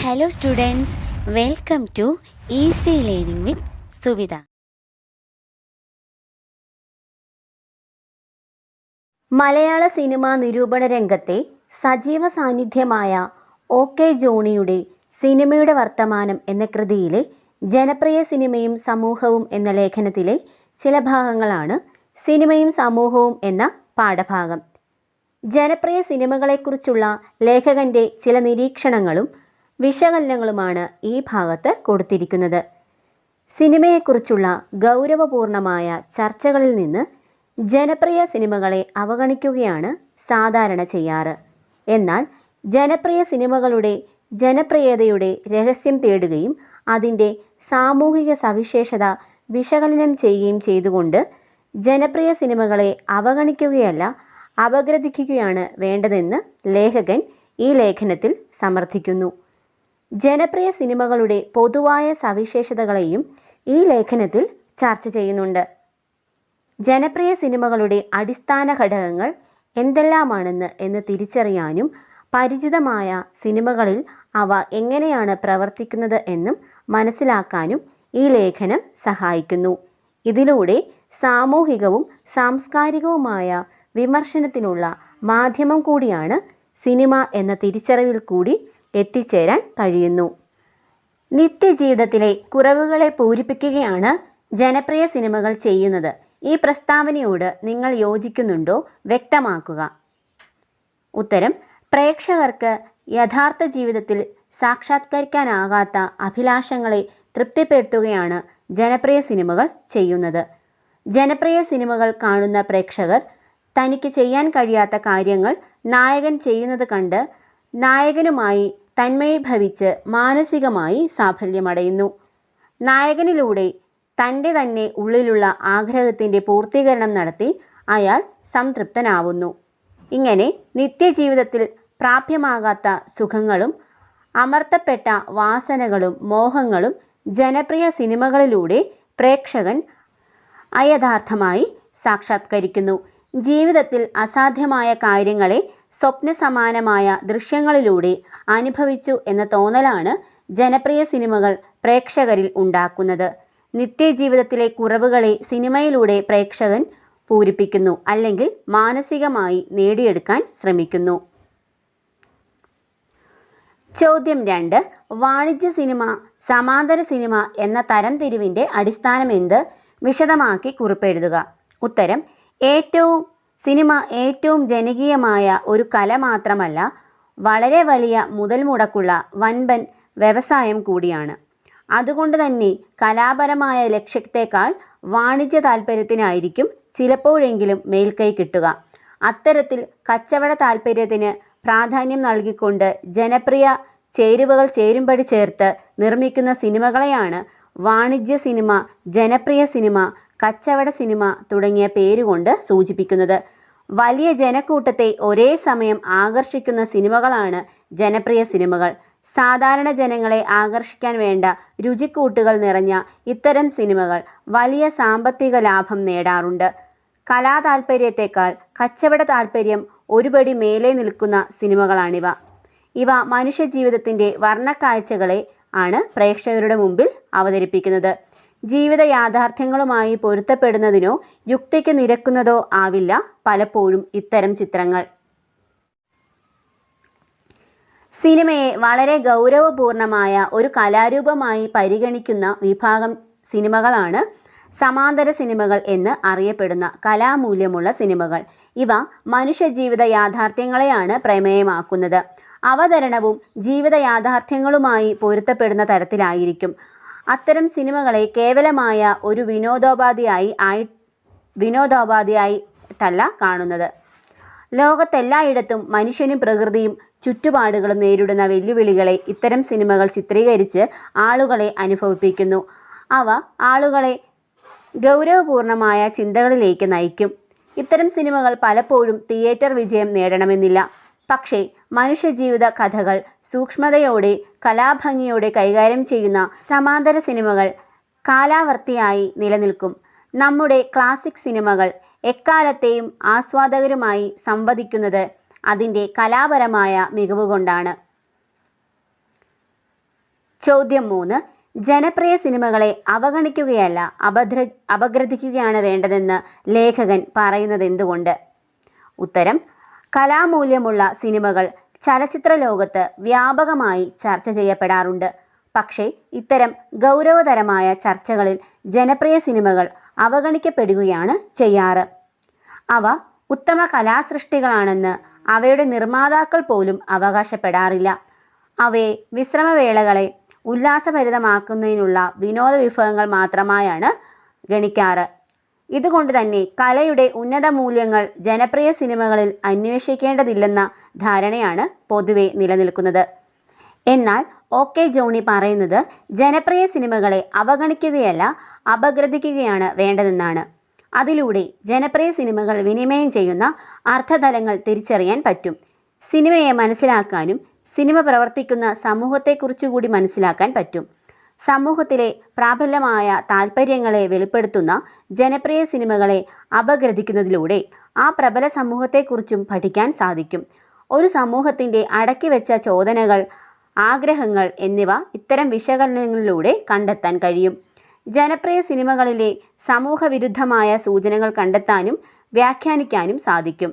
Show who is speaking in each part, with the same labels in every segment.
Speaker 1: Hello students, welcome to easy learning with Suvidha
Speaker 2: Malayala cinema നിരൂപണ രംഗത്തെ സജീവ സാന്നിധ്യമായ O K ജോണിയുടെ സിനിമയുടെ വർത്തമാനം എന്ന കൃതിയിലെ ജനപ്രിയ സിനിമയും സമൂഹവും എന്ന ലേഖനത്തിലെ ചില ഭാഗങ്ങളാണ് സിനിമയും സമൂഹവും എന്ന പാഠഭാഗം. ജനപ്രിയ സിനിമകളെക്കുറിച്ചുള്ള ലേഖകന്റെ ചില നിരീക്ഷണങ്ങളും വിശകലനങ്ങളുമാണ് ഈ ഭാഗത്ത് കൊടുത്തിരിക്കുന്നത്. സിനിമയെക്കുറിച്ചുള്ള ഗൗരവപൂർണമായ ചർച്ചകളിൽ നിന്ന് ജനപ്രിയ സിനിമകളെ അവഗണിക്കുകയാണ് സാധാരണ ചെയ്യാറ്. എന്നാൽ ജനപ്രിയ സിനിമകളുടെ ജനപ്രിയതയുടെ രഹസ്യം തേടുകയും അതിന്റെ സാമൂഹിക സവിശേഷത വിശകലനം ചെയ്യുകയും ചെയ്തുകൊണ്ട് ജനപ്രിയ സിനിമകളെ അവഗണിക്കുകയല്ല അപഗ്രഥിക്കുകയാണ് വേണ്ടതെന്ന് ലേഖകൻ ഈ ലേഖനത്തിൽ സമർത്ഥിക്കുന്നു. ജനപ്രിയ സിനിമകളുടെ പൊതുവായ സവിശേഷതകളെയും ഈ ലേഖനത്തിൽ ചർച്ച ചെയ്യുന്നുണ്ട്. ജനപ്രിയ സിനിമകളുടെ അടിസ്ഥാന ഘടകങ്ങൾ എന്തെല്ലാമാണെന്ന് എന്ന് തിരിച്ചറിയാനും പരിചിതമായ സിനിമകളിൽ അവ എങ്ങനെയാണ് പ്രവർത്തിക്കുന്നത് എന്നും മനസ്സിലാക്കാനും ഈ ലേഖനം സഹായിക്കുന്നു. ഇതിലൂടെ സാമൂഹികവും സാംസ്കാരികവുമായ വിമർശനത്തിനുള്ള മാധ്യമം കൂടിയാണ് സിനിമ എന്ന തിരിച്ചറിവിൽ കൂടി എത്തിച്ചേരാൻ കഴിയുന്നു. നിത്യജീവിതത്തിലെ കുറവുകളെ പൂരിപ്പിക്കുകയാണ് ജനപ്രിയ സിനിമകൾ ചെയ്യുന്നത്. ഈ പ്രസ്താവനയോട് നിങ്ങൾ യോജിക്കുന്നുണ്ടോ? വ്യക്തമാക്കുക. ഉത്തരം പ്രേക്ഷകർക്ക് യഥാർത്ഥ ജീവിതത്തിൽ സാക്ഷാത്കരിക്കാനാകാത്ത അഭിലാഷങ്ങളെ തൃപ്തിപ്പെടുത്തുകയാണ് ജനപ്രിയ സിനിമകൾ ചെയ്യുന്നത്. ജനപ്രിയ സിനിമകൾ കാണുന്ന പ്രേക്ഷകർ തനിക്ക് ചെയ്യാൻ കഴിയാത്ത കാര്യങ്ങൾ നായകൻ ചെയ്യുന്നത് കണ്ട് നായകനുമായി തന്മയീഭവിച്ച് മാനസികമായി സാഫല്യമടയുന്നു. നായകനിലൂടെ തന്റെ തന്നെ ഉള്ളിലുള്ള ആഗ്രഹത്തിന്റെ പൂർത്തീകരണം നടത്തി അയാൾ സംതൃപ്തനാവുന്നു. ഇങ്ങനെ നിത്യജീവിതത്തിൽ പ്രാപ്യമാകാത്ത സുഖങ്ങളും അമർത്തപ്പെട്ട വാസനകളും മോഹങ്ങളും ജനപ്രിയ സിനിമകളിലൂടെ പ്രേക്ഷകൻ അയഥാർത്ഥമായി സാക്ഷാത്കരിക്കുന്നു. ജീവിതത്തിൽ അസാധ്യമായ കാര്യങ്ങളെ സ്വപ്നസമാനമായ ദൃശ്യങ്ങളിലൂടെ അനുഭവിച്ചു എന്ന തോന്നലാണ് ജനപ്രിയ സിനിമകൾ പ്രേക്ഷകരിൽ ഉണ്ടാക്കുന്നത്. നിത്യജീവിതത്തിലെ കുറവുകളെ സിനിമയിലൂടെ പ്രേക്ഷകൻ പൂരിപ്പിക്കുന്നു അല്ലെങ്കിൽ മാനസികമായി നേടിയെടുക്കാൻ ശ്രമിക്കുന്നു. ചോദ്യം രണ്ട്. വാണിജ്യ സിനിമ സമാന്തര സിനിമ എന്ന തരംതിരിവിന്റെ അടിസ്ഥാനം എന്ത് വിശദമാക്കി കുറിപ്പെഴുതുക. ഉത്തരം ഏറ്റവും സിനിമ ഏറ്റവും ജനകീയമായ ഒരു കല മാത്രമല്ല വളരെ വലിയ മുതൽ മുടക്കുള്ള വൻപൻ വ്യവസായം കൂടിയാണ്. അതുകൊണ്ട് തന്നെ കലാപരമായ ലക്ഷ്യത്തേക്കാൾ വാണിജ്യ താൽപ്പര്യത്തിനായിരിക്കും ചിലപ്പോഴെങ്കിലും മേൽക്കൈ കിട്ടുക. അത്തരത്തിൽ കച്ചവട താൽപ്പര്യത്തിന് പ്രാധാന്യം നൽകിക്കൊണ്ട് ജനപ്രിയ ചേരുവകൾ ചേരുംപടി ചേർത്ത് നിർമ്മിക്കുന്ന സിനിമകളെയാണ് വാണിജ്യ സിനിമ ജനപ്രിയ സിനിമ കച്ചവട സിനിമ തുടങ്ങിയ പേരുകൊണ്ട് സൂചിപ്പിക്കുന്നത്. വലിയ ജനക്കൂട്ടത്തെ ഒരേ സമയം ആകർഷിക്കുന്ന സിനിമകളാണ് ജനപ്രിയ സിനിമകൾ. സാധാരണ ജനങ്ങളെ ആകർഷിക്കാൻ വേണ്ട രുചിക്കൂട്ടുകൾ നിറഞ്ഞ ഇത്തരം സിനിമകൾ വലിയ സാമ്പത്തിക ലാഭം നേടാറുണ്ട്. കലാ താൽപ്പര്യത്തെക്കാൾ കച്ചവട താൽപ്പര്യം ഒരുപടി മേലെ നിൽക്കുന്ന സിനിമകളാണിവ. ഇവ മനുഷ്യജീവിതത്തിന്റെ വർണക്കാഴ്ചകളെ ആണ് പ്രേക്ഷകരുടെ മുമ്പിൽ അവതരിപ്പിക്കുന്നത്. ജീവിത യാഥാർത്ഥ്യങ്ങളുമായി പൊരുത്തപ്പെടുന്നതിനോ യുക്തിക്ക് നിരക്കുന്നതോ ആവില്ല പലപ്പോഴും ഇത്തരം ചിത്രങ്ങൾ. സിനിമയെ വളരെ ഗൗരവപൂർണമായ ഒരു കലാരൂപമായി പരിഗണിക്കുന്ന വിഭാഗം സിനിമകളാണ് സമാന്തര സിനിമകൾ എന്ന് അറിയപ്പെടുന്ന കലാമൂല്യമുള്ള സിനിമകൾ. ഇവ മനുഷ്യജീവിത യാഥാർത്ഥ്യങ്ങളെയാണ് പ്രമേയമാക്കുന്നത്. അവതരണവും ജീവിത യാഥാർത്ഥ്യങ്ങളുമായി പൊരുത്തപ്പെടുന്ന തരത്തിലായിരിക്കും. അത്തരം സിനിമകളെ കേവലമായ ഒരു വിനോദോപാധിയായി ആയി വിനോദോപാധിയായിട്ടല്ല കാണുന്നത്. ലോകത്തെല്ലായിടത്തും മനുഷ്യനും പ്രകൃതിയും ചുറ്റുപാടുകളും നേരിടുന്ന വെല്ലുവിളികളെ ഇത്തരം സിനിമകൾ ചിത്രീകരിച്ച് ആളുകളെ അനുഭവിപ്പിക്കുന്നു. അവ ആളുകളെ ഗൗരവപൂർണമായ ചിന്തകളിലേക്ക് നയിക്കും. ഇത്തരം സിനിമകൾ പലപ്പോഴും തിയേറ്റർ വിജയം നേടണമെന്നില്ല. പക്ഷേ മനുഷ്യജീവിത കഥകൾ സൂക്ഷ്മതയോടെ കലാഭംഗിയോടെ കൈകാര്യം ചെയ്യുന്ന സമാന്തര സിനിമകൾ കാലാവർത്തിയായി നിലനിൽക്കും. നമ്മുടെ ക്ലാസിക് സിനിമകൾ എക്കാലത്തെയും ആസ്വാദകരുമായി സംവദിക്കുന്നത് അതിന്റെ കലാപരമായ മികവ് കൊണ്ടാണ്. ചോദ്യം മൂന്ന്. ജനപ്രിയ സിനിമകളെ അവഗണിക്കുകയല്ല അപദ്ര അപഗ്രഥിക്കുകയാണ് വേണ്ടതെന്ന് ലേഖകൻ പറയുന്നത് എന്തുകൊണ്ട് ഉത്തരം കലാമൂല്യമുള്ള സിനിമകൾ ചലച്ചിത്ര ലോകത്ത് വ്യാപകമായി ചർച്ച ചെയ്യപ്പെടാറുണ്ട്. പക്ഷേ ഇത്തരം ഗൗരവതരമായ ചർച്ചകളിൽ ജനപ്രിയ സിനിമകൾ അവഗണിക്കപ്പെടുകയാണ് ചെയ്യാറ്. അവ ഉത്തമ കലാസൃഷ്ടികളാണെന്ന് അവയുടെ നിർമ്മാതാക്കൾ പോലും അവകാശപ്പെടാറില്ല. അവയെ വിശ്രമവേളകളെ ഉല്ലാസഭരിതമാക്കുന്നതിനുള്ള വിനോദ വിഭവങ്ങൾ മാത്രമായാണ് ഗണിക്കാറ്. ഇതുകൊണ്ട് തന്നെ കലയുടെ ഉന്നത മൂല്യങ്ങൾ ജനപ്രിയ സിനിമകളിൽ അന്വേഷിക്കേണ്ടതില്ലെന്ന ധാരണയാണ് പൊതുവെ നിലനിൽക്കുന്നത്. എന്നാൽ ഒ കെ ജോണി പറയുന്നത് ജനപ്രിയ സിനിമകളെ അവഗണിക്കുകയല്ല അപഗ്രഥിക്കുകയാണ് വേണ്ടതെന്നാണ്. അതിലൂടെ ജനപ്രിയ സിനിമകൾ വിനിമയം ചെയ്യുന്ന അർത്ഥതലങ്ങൾ തിരിച്ചറിയാൻ പറ്റും. സിനിമയെ മനസ്സിലാക്കാനും സിനിമ പ്രവർത്തിക്കുന്ന സമൂഹത്തെക്കുറിച്ചുകൂടി മനസ്സിലാക്കാൻ പറ്റും. സമൂഹത്തിലെ പ്രാബല്യമായ താല്പര്യങ്ങളെ വെളിപ്പെടുത്തുന്ന ജനപ്രിയ സിനിമകളെ അപഗ്രഥിക്കുന്നതിലൂടെ ആ പ്രബല സമൂഹത്തെക്കുറിച്ചും പഠിക്കാൻ സാധിക്കും. ഒരു സമൂഹത്തിന്റെ അടക്കിവെച്ച ചോദനകൾ ആഗ്രഹങ്ങൾ എന്നിവ ഇത്തരം വിശകലനങ്ങളിലൂടെ കണ്ടെത്താൻ കഴിയും. ജനപ്രിയ സിനിമകളിലെ സമൂഹവിരുദ്ധമായ സൂചനകൾ കണ്ടെത്താനും വ്യാഖ്യാനിക്കാനും സാധിക്കും.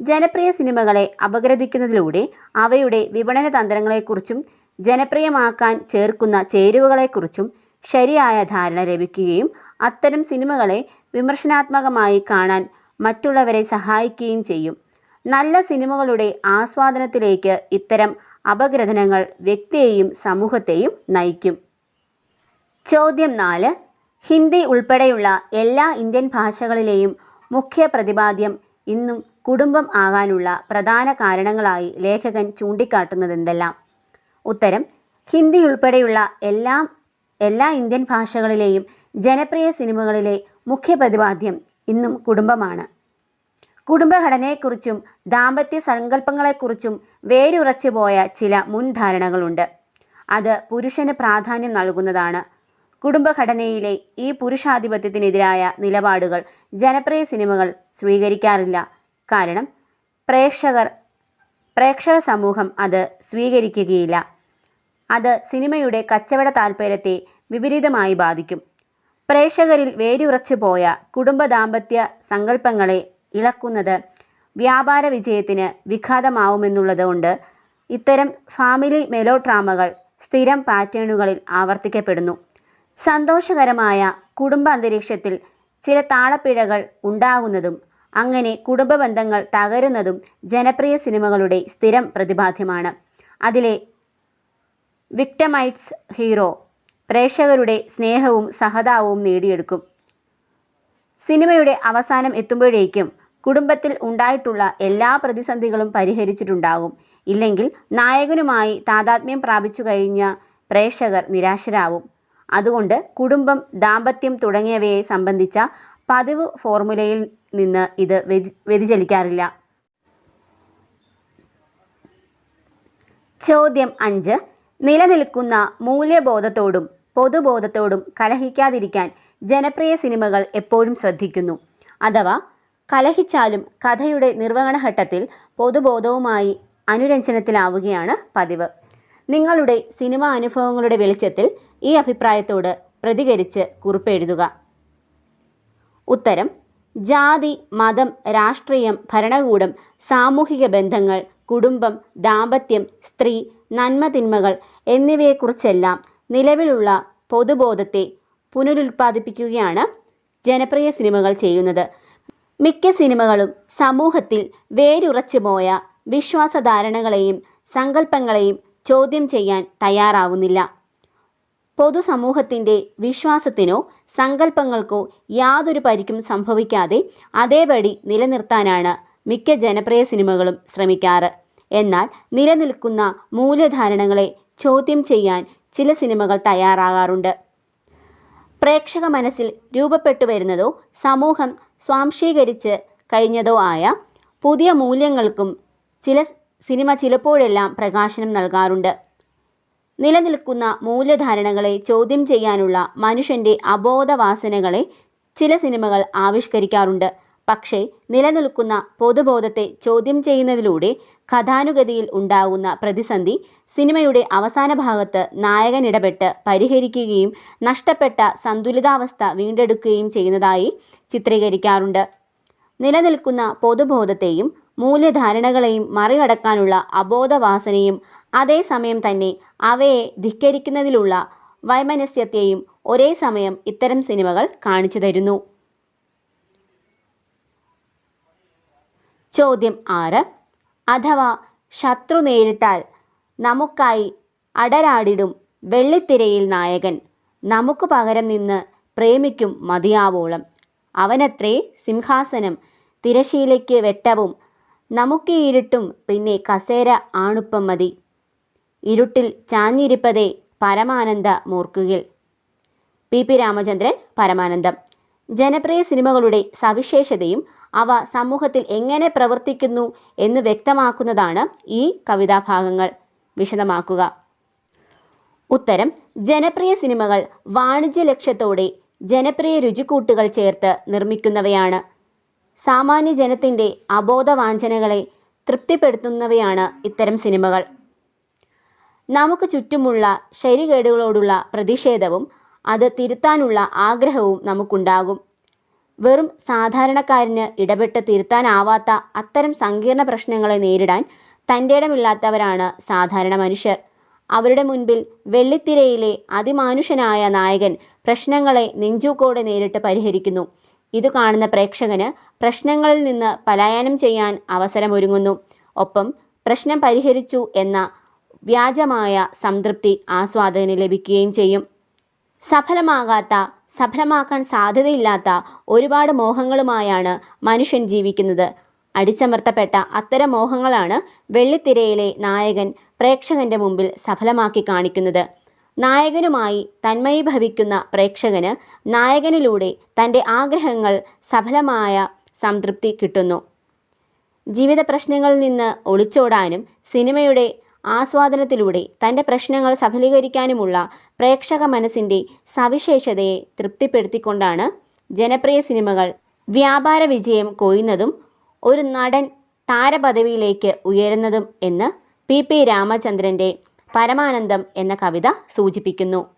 Speaker 2: ജനപ്രിയ സിനിമകളെ അപഗ്രഥിക്കുന്നതിലൂടെ അവയുടെ വിപണന തന്ത്രങ്ങളെക്കുറിച്ചും ജനപ്രിയമാക്കാൻ ചേർക്കുന്ന ചേരുവകളെക്കുറിച്ചും ശരിയായ ധാരണ ലഭിക്കുകയും അത്തരം സിനിമകളെ വിമർശനാത്മകമായി കാണാൻ മറ്റുള്ളവരെ സഹായിക്കുകയും ചെയ്യും. നല്ല സിനിമകളുടെ ആസ്വാദനത്തിലേക്ക് ഇത്തരം അപഗ്രഥനങ്ങൾ വ്യക്തിയെയും സമൂഹത്തെയും നയിക്കും. ചോദ്യം നാല്. ഹിന്ദി ഉൾപ്പെടെയുള്ള എല്ലാ ഇന്ത്യൻ ഭാഷകളിലെയും മുഖ്യ പ്രതിപാദ്യം ഇന്നും കുടുംബം ആകാനുള്ള പ്രധാന കാരണങ്ങളായി ലേഖകൻ ചൂണ്ടിക്കാട്ടുന്നതെന്തെല്ലാം? ഉത്തരം ഹിന്ദി ഉൾപ്പെടെയുള്ള എല്ലാ എല്ലാ ഇന്ത്യൻ ഭാഷകളിലെയും ജനപ്രിയ സിനിമകളിലെ മുഖ്യ പ്രതിപാദ്യം ഇന്നും കുടുംബമാണ്. കുടുംബഘടനയെക്കുറിച്ചും ദാമ്പത്യ സങ്കല്പങ്ങളെക്കുറിച്ചും വേരുറച്ചു പോയ ചില മുൻധാരണകളുണ്ട്. അത് പുരുഷന് പ്രാധാന്യം നൽകുന്നതാണ്. കുടുംബഘടനയിലെ ഈ പുരുഷാധിപത്യത്തിനെതിരായ നിലപാടുകൾ ജനപ്രിയ സിനിമകൾ സ്വീകരിക്കാറില്ല. കാരണം പ്രേക്ഷകർ പ്രേക്ഷക സമൂഹം അത് സ്വീകരിക്കുകയില്ല. അത് സിനിമയുടെ കച്ചവട താൽപ്പര്യത്തെ വിപരീതമായി ബാധിക്കും. പ്രേക്ഷകരിൽ വേരുറച്ചു പോയ കുടുംബ ദാമ്പത്യ സങ്കല്പങ്ങളെ ഇളക്കുന്നത് വ്യാപാര വിജയത്തിന് വിഘാതമാവുമെന്നുള്ളതുകൊണ്ട് ഇത്തരം ഫാമിലി മെലോഡ്രാമകൾ സ്ഥിരം പാറ്റേണുകളിൽ ആവർത്തിക്കപ്പെടുന്നു. സന്തോഷകരമായ കുടുംബ അന്തരീക്ഷത്തിൽ ചില താളപ്പിഴകൾ ഉണ്ടാകുന്നതും അങ്ങനെ കുടുംബ ബന്ധങ്ങൾ തകരുന്നതും ജനപ്രിയ സിനിമകളുടെ സ്ഥിരം പ്രതിപാദ്യമാണ്. അതിലെ വിക്ടമൈറ്റ്സ് ഹീറോ പ്രേക്ഷകരുടെ സ്നേഹവും സഹതാപവും നേടിയെടുക്കും. സിനിമയുടെ അവസാനം എത്തുമ്പോഴേക്കും കുടുംബത്തിൽ ഉണ്ടായിട്ടുള്ള എല്ലാ പ്രതിസന്ധികളും പരിഹരിച്ചിട്ടുണ്ടാകും. ഇല്ലെങ്കിൽ നായകനുമായി താതാത്മ്യം പ്രാപിച്ചു കഴിഞ്ഞ പ്രേക്ഷകർ നിരാശരാകും അതുകൊണ്ട് കുടുംബം ദാമ്പത്യം തുടങ്ങിയവയെ സംബന്ധിച്ച പതിവ് ഫോർമുലയിൽ നിന്ന് ഇത് വ്യതി വ്യതിചലിക്കാറില്ല. ചോദ്യം അഞ്ച്. നിലനിൽക്കുന്ന മൂല്യബോധത്തോടും പൊതുബോധത്തോടും കലഹിക്കാതിരിക്കാൻ ജനപ്രിയ സിനിമകൾ എപ്പോഴും ശ്രദ്ധിക്കുന്നു. അഥവാ കലഹിച്ചാലും കഥയുടെ നിർവഹണഘട്ടത്തിൽ പൊതുബോധവുമായി അനുരഞ്ജനത്തിലാവുകയാണ് പതിവ്. നിങ്ങളുടെ സിനിമാ അനുഭവങ്ങളുടെ വെളിച്ചത്തിൽ ഈ അഭിപ്രായത്തോട് പ്രതികരിച്ച് കുറിപ്പെഴുതുക. ഉത്തരം ജാതി മതം രാഷ്ട്രീയം ഭരണകൂടം സാമൂഹിക ബന്ധങ്ങൾ കുടുംബം ദാമ്പത്യം സ്ത്രീ നന്മതിന്മകൾ എന്നിവയെക്കുറിച്ചെല്ലാം നിലവിലുള്ള പൊതുബോധത്തെ പുനരുൽപ്പാദിപ്പിക്കുകയാണ് ജനപ്രിയ സിനിമകൾ ചെയ്യുന്നത്. മിക്ക സിനിമകളും സമൂഹത്തിൽ വേരുറച്ചു പോയ വിശ്വാസധാരണകളെയും സങ്കല്പങ്ങളെയും ചോദ്യം ചെയ്യാൻ തയ്യാറാവുന്നില്ല. പൊതുസമൂഹത്തിന്റെ വിശ്വാസത്തിനോ സങ്കല്പങ്ങൾക്കോ യാതൊരു പരിക്കും സംഭവിക്കാതെ അതേപടി നിലനിർത്താനാണ് മിക്ക ജനപ്രിയ സിനിമകളും ശ്രമിക്കാറ്. എന്നാൽ നിലനിൽക്കുന്ന മൂല്യധാരണകളെ ചോദ്യം ചെയ്യാൻ ചില സിനിമകൾ തയ്യാറാകാറുണ്ട്. പ്രേക്ഷക മനസ്സിൽ രൂപപ്പെട്ടു വരുന്നതോ സമൂഹം സ്വാംശീകരിച്ച് കഴിഞ്ഞതോ ആയ പുതിയ മൂല്യങ്ങൾക്കും ചില സിനിമ ചിലപ്പോഴെല്ലാം പ്രകാശനം നൽകാറുണ്ട്. നിലനിൽക്കുന്ന മൂല്യധാരണകളെ ചോദ്യം ചെയ്യാനുള്ള മനുഷ്യന്റെ അബോധവാസനകളെ ചില സിനിമകൾ ആവിഷ്കരിക്കാറുണ്ട്. പക്ഷേ നിലനിൽക്കുന്ന പൊതുബോധത്തെ ചോദ്യം ചെയ്യുന്നതിലൂടെ കഥാനുഗതിയിൽ ഉണ്ടാകുന്ന പ്രതിസന്ധി സിനിമയുടെ അവസാന ഭാഗത്ത് നായകൻ ഇടപെട്ട് പരിഹരിക്കുകയും നഷ്ടപ്പെട്ട സന്തുലിതാവസ്ഥ വീണ്ടെടുക്കുകയും ചെയ്യുന്നതായി ചിത്രീകരിക്കാറുണ്ട്. നിലനിൽക്കുന്ന പൊതുബോധത്തെയും മൂല്യധാരണകളെയും മറികടക്കാനുള്ള അബോധവാസനയും അതേസമയം തന്നെ അവയെ ധിക്കരിക്കുന്നതിലുള്ള വൈമനസ്യത്തെയും ഒരേ സമയം ഇത്തരം സിനിമകൾ കാണിച്ചു തരുന്നു. ചോദ്യം ആറ്. അഥവാ ശത്രു നേരിട്ടാൽ നമുക്കായി അടരാടിടും വെള്ളിത്തിരയിൽ നായകൻ. നമുക്ക് പകരം നിന്ന് പ്രേമിക്കും മതിയാവോളം. അവനത്രേ സിംഹാസനം തിരശീലയ്ക്ക് വെട്ടവും നമുക്ക് ഇരുട്ടും പിന്നെ കസേര ആണുപ്പം മതി. ഇരുട്ടിൽ ചാഞ്ഞിരിപ്പതേ പരമാനന്ദ മൂർക്കുകിൽ. പി പി രാമചന്ദ്രൻ പരമാനന്ദം. ജനപ്രിയ സിനിമകളുടെ സവിശേഷതയും അവ സമൂഹത്തിൽ എങ്ങനെ പ്രവർത്തിക്കുന്നു എന്ന് വ്യക്തമാക്കുന്നതാണ് ഈ കവിതാഭാഗങ്ങൾ. വിശദമാക്കുക. ഉത്തരം ജനപ്രിയ സിനിമകൾ വാണിജ്യ ലക്ഷ്യത്തോടെ ജനപ്രിയ രുചിക്കൂട്ടുകൾ ചേർത്ത് നിർമ്മിക്കുന്നവയാണ്. സാമാന്യ ജനത്തിന്റെ അബോധവാഞ്ചനകളെ തൃപ്തിപ്പെടുത്തുന്നവയാണ് ഇത്തരം സിനിമകൾ. നമുക്ക് ചുറ്റുമുള്ള ശരികേടുകളോടുള്ള പ്രതിഷേധവും അത് തിരുത്താനുള്ള ആഗ്രഹവും നമുക്കുണ്ടാകും. വെറും സാധാരണക്കാരന് ഇടപെട്ട് തിരുത്താനാവാത്ത അത്തരം സങ്കീർണ പ്രശ്നങ്ങളെ നേരിടാൻ തന്റെ ഇടമില്ലാത്തവരാണ് സാധാരണ മനുഷ്യർ. അവരുടെ മുൻപിൽ വെള്ളിത്തിരയിലെ അതിമാനുഷനായ നായകൻ പ്രശ്നങ്ങളെ നെഞ്ചൂക്കോടെ നേരിട്ട് പരിഹരിക്കുന്നു. ഇത് കാണുന്ന പ്രേക്ഷകന് പ്രശ്നങ്ങളിൽ നിന്ന് പലായനം ചെയ്യാൻ അവസരമൊരുങ്ങുന്നു. ഒപ്പം പ്രശ്നം പരിഹരിച്ചു എന്ന വ്യാജമായ സംതൃപ്തി ആസ്വാദകന് ലഭിക്കുകയും ചെയ്യും. സഫലമാകാത്ത സഫലമാക്കാൻ സാധ്യതയില്ലാത്ത ഒരുപാട് മോഹങ്ങളുമായാണ് മനുഷ്യൻ ജീവിക്കുന്നത്. അടിച്ചമർത്തപ്പെട്ട അത്തരം മോഹങ്ങളാണ് വെള്ളിത്തിരയിലെ നായകൻ പ്രേക്ഷകന്റെ മുമ്പിൽ സഫലമാക്കി കാണിക്കുന്നത്. നായകനുമായി തന്മയീഭവിക്കുന്ന പ്രേക്ഷകന് നായകനിലൂടെ തന്റെ ആഗ്രഹങ്ങൾ സഫലമായ സംതൃപ്തി കിട്ടുന്നു. ജീവിത പ്രശ്നങ്ങളിൽ നിന്ന് ഒളിച്ചോടാനും സിനിമയുടെ ആസ്വാദനത്തിലൂടെ തന്റെ പ്രശ്നങ്ങൾ സഫലീകരിക്കാനുമുള്ള പ്രേക്ഷക മനസ്സിന്റെ സവിശേഷതയെ തൃപ്തിപ്പെടുത്തിക്കൊണ്ടാണ് ജനപ്രിയ സിനിമകൾ വ്യാപാര വിജയം കൊയ്യുന്നതും ഒരു നടൻ താരപദവിയിലേക്ക് ഉയരുന്നതും എന്ന് പി പി രാമചന്ദ്രന്റെ പരമാനന്ദം എന്ന കവിത സൂചിപ്പിക്കുന്നു.